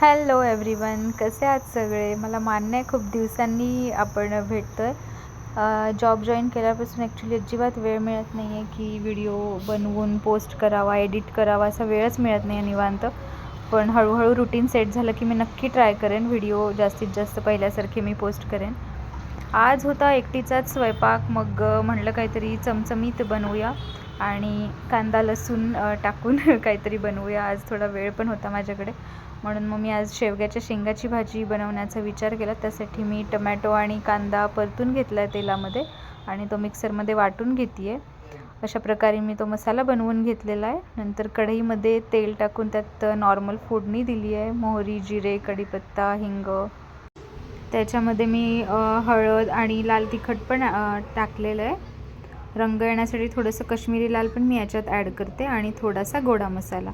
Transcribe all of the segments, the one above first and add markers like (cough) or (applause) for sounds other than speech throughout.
Hello everyone कसे आहात सगळे? मला मान्य आहे खूप दिवसांनी आपण भेटतो आहे जॉब जॉईन केल्यापासून ॲक्च्युली अजिबात वेळ मिळत नाही आहे की व्हिडिओ बनवून पोस्ट करावा एडिट करावा असा वेळच मिळत नाही आहे निवांत. पण हळूहळू रुटीन सेट झालं की मी नक्की ट्राय करेन. व्हिडिओ जास्तीत जास्त पहिल्यासारखे मी पोस्ट करेन. आज होता एकटीचाच स्वयंपाक मग म्हणलं काहीतरी चमचमीत बनवूया आणि कांदा लसूण टाकून (laughs) काहीतरी बनवूया. आज थोडा वेळ पण होता माझ्याकडे. म्हणून मग मी आज शेवग्याच्या शेंगाची भाजी बनवण्याचा विचार केला. त्यासाठी मी टमॅटो आणि कांदा परतून घेतला आहे तेलामध्ये आणि तो मिक्सरमध्ये वाटून घेते आहे अशा प्रकारे मी तो मसाला बनवून घेतलेला आहे. नंतर कढईमध्ये तेल टाकून त्यात नॉर्मल फोडणी दिली आहे. मोहरी जिरे कढीपत्ता हिंग त्याच्यामध्ये मी हळद आणि लाल तिखट पण टाकलेलं आहे. रंग येण्यासाठी थोडंसं कश्मीरी लाल पण मी याच्यात ॲड करते आणि थोडासा गोडा मसाला.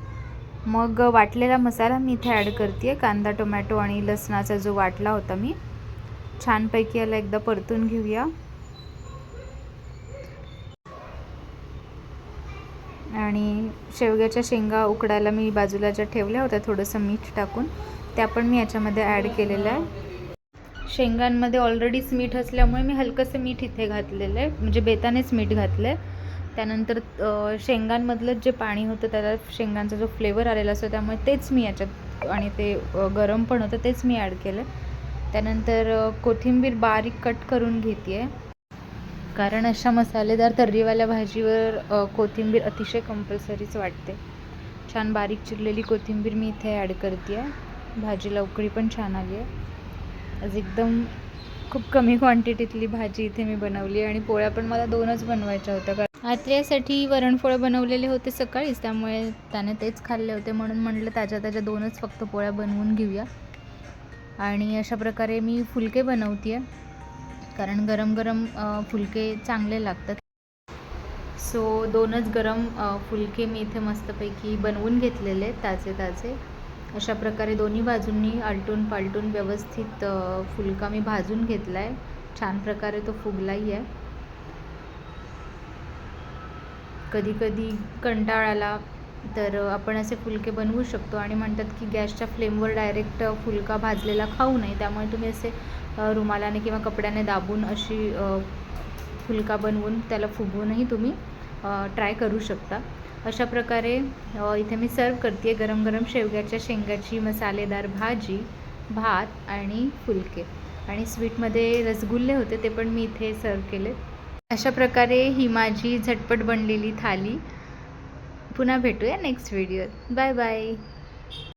मग वाटलेला मसाला मी इथे ॲड करते. आहे कांदा टोमॅटो आणि लसणाचा जो वाटला होता मी छानपैकी याला एकदा परतून घेऊया. आणि शेवग्याच्या शेंगा उकडायला मी बाजूला ज्या ठेवल्या होत्या थोडंसं मीठ टाकून त्या पण मी याच्यामध्ये ॲड केलेलं आहे शेंगांमध्ये ऑलरेडीच मीठ असल्यामुळे मी हलकंसं मीठ इथे घातलेलं आहे. म्हणजे बेतानेच मीठ घातलं आहे त्यानंतर शेंगांमधलं जे पाणी होतं त्याला शेंगांचा जो फ्लेवर आलेला असतो त्यामुळे तेच मी याच्यात आणि ते गरम पण होतं तेच मी ॲड केलं त्यानंतर कोथिंबीर बारीक कट करून घेते आहे कारण अशा मसालेदार तर्रीवाल्या भाजीवर कोथिंबीर अतिशय कंपल्सरीच वाटते. छान बारीक चिरलेली कोथिंबीर मी इथे ॲड करते आहे भाजीला उकळी पण छान आली आहे आज एकदम खूप कमी क्वांटिटीतली भाजी इथे मी बनवली आणि पोळ्या पण मला दोनच बनवायच्या होत्या. कारण आत्र्यासाठी वरणपोळ्या बनवलेले होते सकाळीच त्यामुळे त्याने तेच खाल्ले होते. म्हणून म्हटलं ताज्या त्याच्या दोनच फक्त पोळ्या बनवून घेऊया. आणि अशा प्रकारे मी फुलके बनवते आहे कारण गरम गरम फुलके चांगले लागतात. सो दोनच गरम फुलके मी इथे मस्तपैकी बनवून घेतलेले ताजे ताजे. अशा प्रकारे दोन्ही बाजूंनी आलटून पालटून व्यवस्थित फुलका मी भाजून घेतला आहे छान प्रकारे तो फुगलाही आहे. कधी कधी कंटाळ आला तर आपण असे फुलके बनवू शकतो आणि म्हणतात की गॅसच्या फ्लेमवर डायरेक्ट फुलका भाजलेला खाऊ नये. त्यामुळे तुम्ही असे रुमालाने किंवा कपड्याने दाबून अशी फुलका बनवून त्याला फुगवूनही तुम्ही ट्राय करू शकता. अशा प्रकारे इथे मी सर्व करते आहे गरम गरम शेवग्याच्या शेंगाची मसालेदार भाजी भात आणि फुलके. आणि स्वीटमध्ये रसगुल्ले होते ते पण मी इथे सर्व केले. अशा प्रकारे ही माझी झटपट बनलेली थाली. पुन्हा भेटूया नेक्स्ट व्हिडिओत बाय बाय